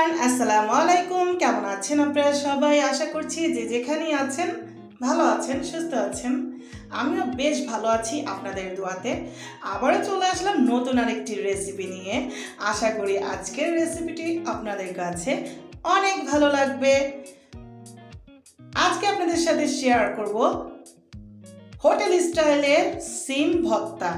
Everyone আসসালামু আলাইকুম। কেমন আছেন আপনারা সবাই? আশা করছি যে যেখানেই আছেন, ভালো আছেন, সুস্থ আছেন। আমিও বেশ ভালো আছি আপনাদের দোয়াতে। আবারও চলে আসলাম নতুন আরেকটি রেসিপি নিয়ে। আশা করি আজকের রেসিপিটি আপনাদের কাছে অনেক ভালো লাগবে। আজকে আপনাদের সাথে শেয়ার করব হোটেল স্টাইলের সিম ভত্তা।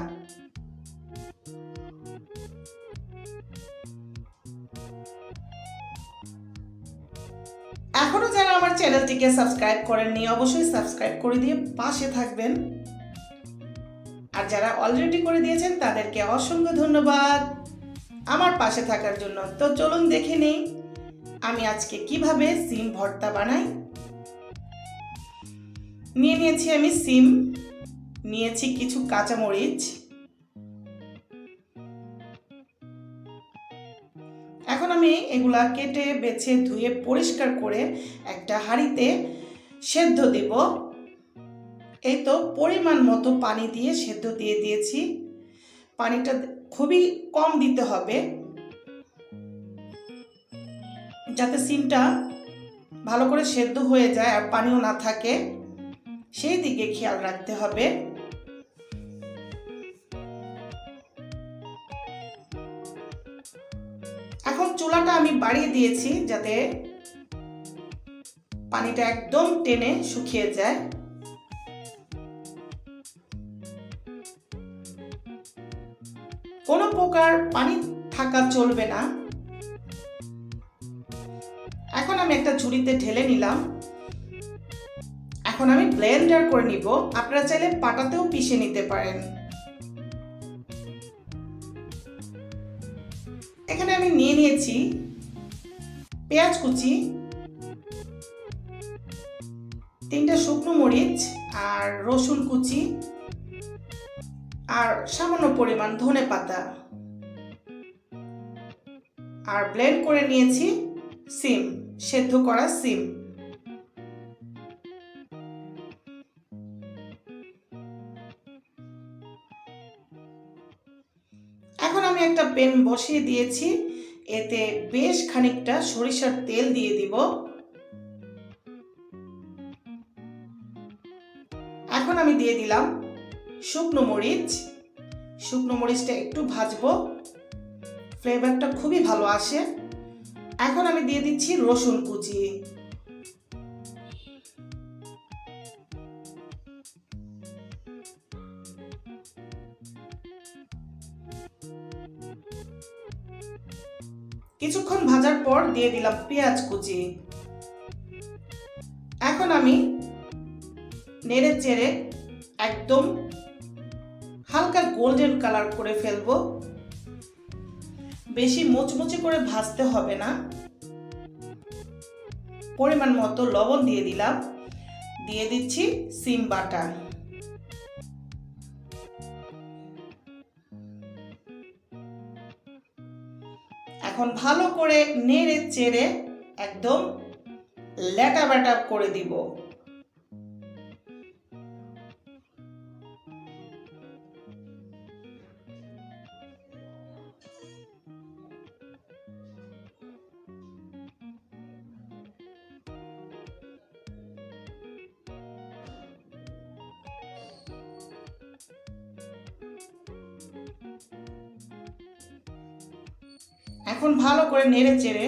আমার চ্যানেলটিকে সাবস্ক্রাইব করেননি, অবশ্যই সাবস্ক্রাইব করে দিয়ে পাশে থাকবেন। আর যারা অলরেডি করে দিয়েছেন, তাদেরকে অসংখ্য ধন্যবাদ। আমার পাশে থাকার জন্য। তো চলুন দেখে নিই, আমি আজকে কীভাবে সিম ভর্তা বানাই। নিয়ে নিয়েছি আমি সিম, নিয়েছি কিছু কাঁচামরিচ। এগুলা কেটে, বেছে, ধুয়ে, পরিষ্কার করে একটা হাঁড়িতে সেদ্ধ দেব। এই তো পরিমাণ মতো পানি দিয়ে সেদ্ধ দিয়ে দিয়েছি। পানিটা খুবই কম দিতে হবে, যাতে সিমটা ভালো করে সেদ্ধ হয়ে যায় আর পানিও না থাকে। সেই দিকে খেয়াল রাখতে হবে। চুলাটা আমি বাড়িয়ে দিয়েছি যাতে পানিটা একদম টেনে শুকিয়ে যায়। কোনো প্রকার পানি থাকা চলবে না। এখন আমি একটা ঝুড়িতে ঢেলে নিলাম। এখন আমি ব্লেন্ডার করে নিব। আপনারা চাইলে পাটাতেও পিষে নিতে পারেন। এখানে আমি নিয়ে নিয়েছি পেঁয়াজ কুচি, তিনটা শুকনো মরিচ আর রসুন কুচি আর সামান্য পরিমাণ ধনে পাতা। আর ব্লেন্ড করে নিয়েছি সিম, সেদ্ধ করা সিম। আমি একটা পেন বসিয়ে দিয়েছি। এতে বেশ খানিকটা সরিষার তেল দিয়ে দিব। এখন আমি দিয়ে দিলাম শুকনো মরিচ। শুকনো মরিচটা একটু ভাজবো। ফ্লেভারটা খুবই ভালো আসে। এখন আমি দিয়ে দিচ্ছি রসুন কুচি। কিছুক্ষণ ভাজার পর দিয়ে দিলাম পেঁয়াজ কুচি। এখন আমি নেড়ে চেড়ে একদম হালকা গোল্ডেন কালার করে ফেলব। বেশি মুচমুচে করে ভাজতে হবে না। পরিমাণ মতো লবণ দিয়ে দিলাম। দিয়ে দিচ্ছি সিম বাটা এখন ভালো করে নেড়ে চেড়ে একদম ল্যাটা ব্যাটা করে দিব। এখন ভালো করে নেড়ে চেড়ে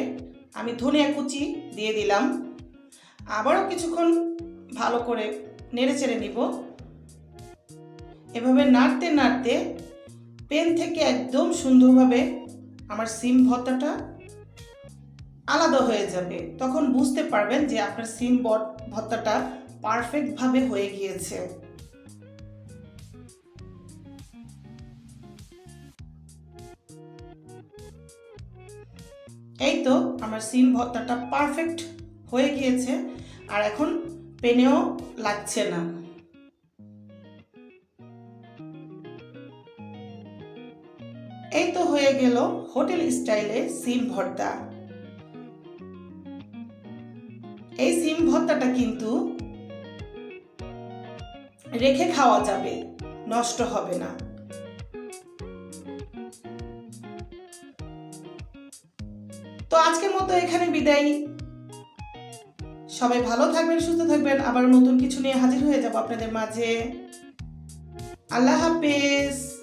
আমি ধনিয়া কুচি দিয়ে দিলাম। আবারও কিছুক্ষণ ভালো করে নেড়ে চেড়ে নিব। এভাবে নাড়তে নাড়তে পেন থেকে একদম সুন্দরভাবে আমার সিম ভর্তাটা আলাদা হয়ে যাবে। তখন বুঝতে পারবেন যে আপনার সিম ভর্তাটা পারফেক্টভাবে হয়ে গিয়েছে। এই তো আমার সিম ভর্তাটা পারফেক্ট হয়ে গিয়েছে, আর এখন পেনেও লাগছে না। এই তো হয়ে গেল হোটেল স্টাইলে সিম ভর্তা। এই সিম ভর্তাটা কিন্তু রেখে খাওয়া যাবে, নষ্ট হবে না। তো আজকের মতো এখানে বিদায়। সবাই ভালো থাকবেন, সুস্থ থাকবেন। আবার নতুন কিছু নিয়ে হাজির হয়ে যাব আপনাদের মাঝে। আল্লাহ হাফেজ।